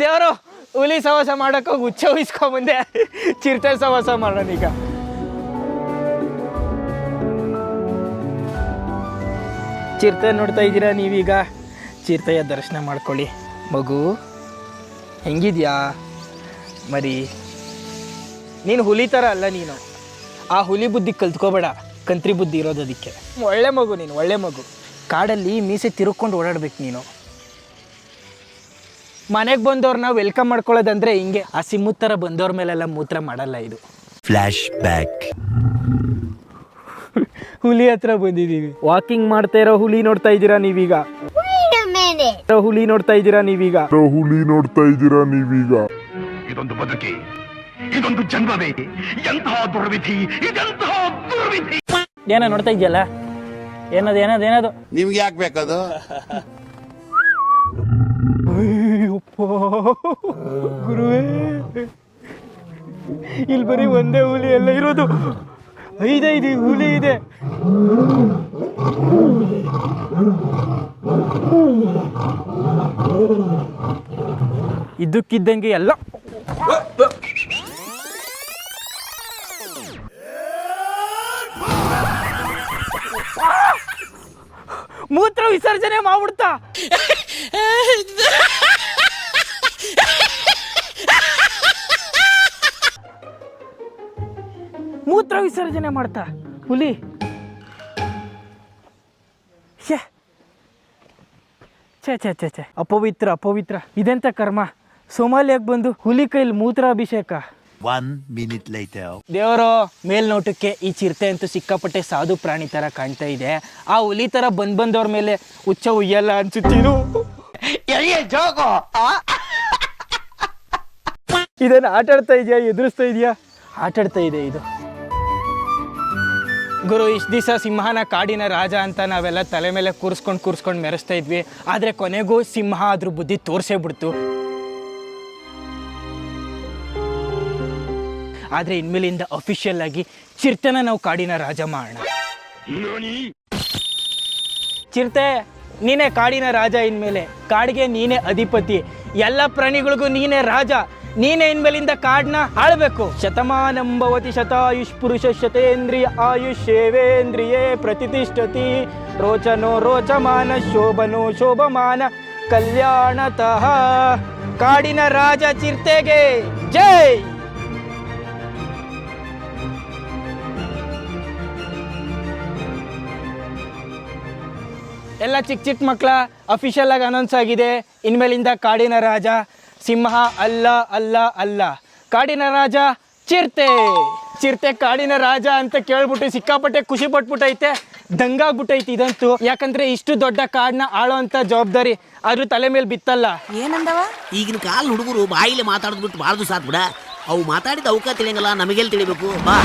ದೇವರು, ಹುಲಿ ಸವಾಸ ಮಾಡಕ್ಕೆ ಹೋಗಿ ಹುಚ್ಚ ಉಯಿಸ್ಕೊಂಬಂದೆ ಚಿರತೆ ಸವಾಸ ಮಾಡೋಣ ಈಗ. ಚಿರತೆ ನೋಡ್ತಾ ಇದ್ದೀರಾ ನೀವೀಗ? ಚಿರತೆಯ ದರ್ಶನ ಮಾಡ್ಕೊಳ್ಳಿ. ಮಗು, ಹೆಂಗಿದ್ಯಾ? ಮರಿ, ನೀನು ಹುಲಿ ಥರ ಅಲ್ಲ ನೀನು. ಆ ಹುಲಿ ಬುದ್ಧಿ ಕಲ್ತ್ಕೋಬೇಡ. ಕಂತ್ರಿ ಬುದ್ಧಿ ಇರೋದು ಅದಕ್ಕೆ. ಒಳ್ಳೆ ಮಗು ನೀನು, ಒಳ್ಳೆ ಮಗು. ಕಾಡಲ್ಲಿ ಮೀಸೆ ತಿರುಗ್ಕೊಂಡು ಓಡಾಡ್ಬೇಕು ನೀನು. ಮನೆಗೆ ಬಂದವ್ರನ್ನ ವೆಲ್ಕಮ್ ಮಾಡ್ಕೊಳ್ಳೋದಂದ್ರೆ ಹಿಂಗೆ ಆ ಮೂತ್ರ ಬಂದವ್ರ ಮೇಲೆಲ್ಲ ಮೂತ್ರ ಮಾಡಲ್ಲ ಇದು. Flashback. ಹುಲಿ ಹತ್ರ ಬಂದಿದ್ದೀವಿ ವಾಕಿಂಗ್ ಮಾಡ್ತಾ ಇರೋ ಹುಲಿ ನೋಡ್ತಾ ಇದ್ದೀರಾ ನೀವೀಗ? ಹುಲಿ ನೋಡ್ತಾ ಇದ್ದೀರಾ ನೀವೀಗ? ಹುಲಿ ನೋಡ್ತಾ ಇದ್ದೀರಾ ನೀವೀಗ? ಇದೊಂದು ಬದುಕಿ ಇದೊಂದು ಜನ್ಮವೇ ಎಂತಹ ದುರ್ವಿಧಿ ಇದೆಂತಹ ದುರ್ವಿಧಿ. ಏನೋ ನೋಡ್ತಾ ಇದೆಯಲ್ಲ ಏನದು ಏನದು ಏನದು? ನಿಮ್ಗೆ ಯಾಕೆ ಬೇಕದು? ಗುರುವೇ. ಇಲ್ಲಿ ಬರೀ ಒಂದೇ ಹುಲಿ ಎಲ್ಲ ಇರೋದು ಐದೈದು ಹುಲಿ ಇದೆ. ಇದ್ದಕ್ಕಿದ್ದಂಗೆ ಎಲ್ಲ. ಮೂತ್ರ ವಿಸರ್ಜನೆ ಮಾಡ್ಬಿಡ್ತಾ. ಮೂತ್ರ ವಿಸರ್ಜನೆ ಮಾಡ್ತಾ. ಹುಲಿ. ಶೇ ಛೇ ಛೇ ಛೇ ಛೇ. ಅಪವಿತ್ರ ಅಪವಿತ್ರ. ಇದೆಂತ ಕರ್ಮ? ಸೋಮಾಲಿಯಾಗ ಬಂದು ಹುಲಿ ಕೈಲಿ ಮೂತ್ರ ಅಭಿಷೇಕ One minute later. ದೇವರು ಮೇಲ್ನೋಟಕ್ಕೆ ಈ ಚಿರತೆ ಅಂತೂ ಸಿಕ್ಕಾಪಟ್ಟೆ ಸಾಧು ಪ್ರಾಣಿ ತರ ಕಾಣ್ತಾ ಇದೆ. ಆ ಹುಲಿ ತರ ಬಂದ್ ಬಂದವ್ರ ಮೇಲೆ ಹುಚ್ಚ ಉಯ್ಯಲ್ಲ ಅನ್ಸುತ್ತೀನು? ಇದನ್ನ ಆಟಾಡ್ತಾ ಇದೆಯಾ? ಎದುರಿಸ್ತಾ ಇದೆಯಾ? ಆಟಾಡ್ತಾ ಇದೆ ಇದು. ಗುರು ಇಷ್ಟು ದಿವಸ ಸಿಂಹನ ಕಾಡಿನ ರಾಜ ಅಂತ ನಾವೆಲ್ಲ ತಲೆ ಮೇಲೆ ಕೂರಿಸ್ಕೊಂಡು ಕೂರಿಸ್ಕೊಂಡು ಮೆರೆಸ್ತಾ ಇದ್ವಿ. ಆದರೆ ಕೊನೆಗೂ ಸಿಂಹ ಅದ್ರ ಬುದ್ಧಿ ತೋರಿಸೇ ಬಿಡ್ತು. ಆದರೆ ಇನ್ಮೇಲಿಂದ ಅಫಿಷಿಯಲ್ ಆಗಿ ಚಿರ್ತನ ನಾವು ಕಾಡಿನ ರಾಜ ಮಾಡೋಣ ಚಿರತೆ ನೀನೇ ಕಾಡಿನ ರಾಜ ಇನ್ಮೇಲೆ. ಕಾಡಿಗೆ ನೀನೇ ಅಧಿಪತಿ. ಎಲ್ಲ ಪ್ರಾಣಿಗಳಿಗೂ ನೀನೇ ರಾಜ. ನೀನೇ ಇನ್ಮೇಲಿಂದ ಕಾಡನ್ನ ಆಳ್ಬೇಕು. ಶತಮಾನಂಭವತಿ ಶತಾಯುಷ್ ಪುರುಷ ಶತೇಂದ್ರಿಯ ಆಯುಷ್ ಸೇವೇಂದ್ರಿಯೇ ಪ್ರತಿಷ್ಠತಿ. ರೋಚನೋ ರೋಚಮಾನ, ಶೋಭನೋ ಶೋಭಮಾನ, ಕಲ್ಯಾಣತಃ. ಕಾಡಿನ ರಾಜ ಚಿರತೆಗೆ ಜೈ! ಎಲ್ಲ ಚಿಕ್ಕ ಚಿಕ್ಕ ಮಕ್ಕಳ ಅಫಿಷಿಯಲ್ ಆಗಿ ಅನೌನ್ಸ್ ಆಗಿದೆ. ಇನ್ಮೇಲಿಂದ ಕಾಡಿನ ರಾಜ ಸಿಂಹ ಅಲ್ಲ ಅಲ್ಲ ಅಲ್ಲ. ಕಾಡಿನ ರಾಜ ಚಿರ್ತೆ. ಚಿರ್ತೆ ಕಾಡಿನ ರಾಜ ಅಂತ ಕೇಳ್ಬಿಟ್ಟು ಸಿಕ್ಕಾಪಟ್ಟೆ ಖುಷಿ ಪಟ್ಬಿಟ್ಟೈತೆ. ದಂಗಾಗ್ಬಿಟ್ಟೈತಿ ಇದಂತೂ. ಯಾಕಂದ್ರೆ ಇಷ್ಟು ದೊಡ್ಡ ಕಾಡನ್ನ ಆಳೋ ಅಂತ ಜವಾಬ್ದಾರಿ ಅದ್ರ ತಲೆ ಮೇಲೆ ಬಿತ್ತಲ್ಲ. ಏನಂದವ? ಈಗಿನ ಕಾಲ ಹುಡುಗರು ಬಾಯಿಲಿ ಮಾತಾಡಿದ್ಬಿಟ್ಟು ಭಾಳ ದಿವಸ ಅವು ಮಾತಾಡಿದ ಅವಕ ತಿಳಿಯಂಗಲ್ಲ ನಮಗೆಲ್ಲಿ ತಿಳಿಬೇಕು. ಬಾ.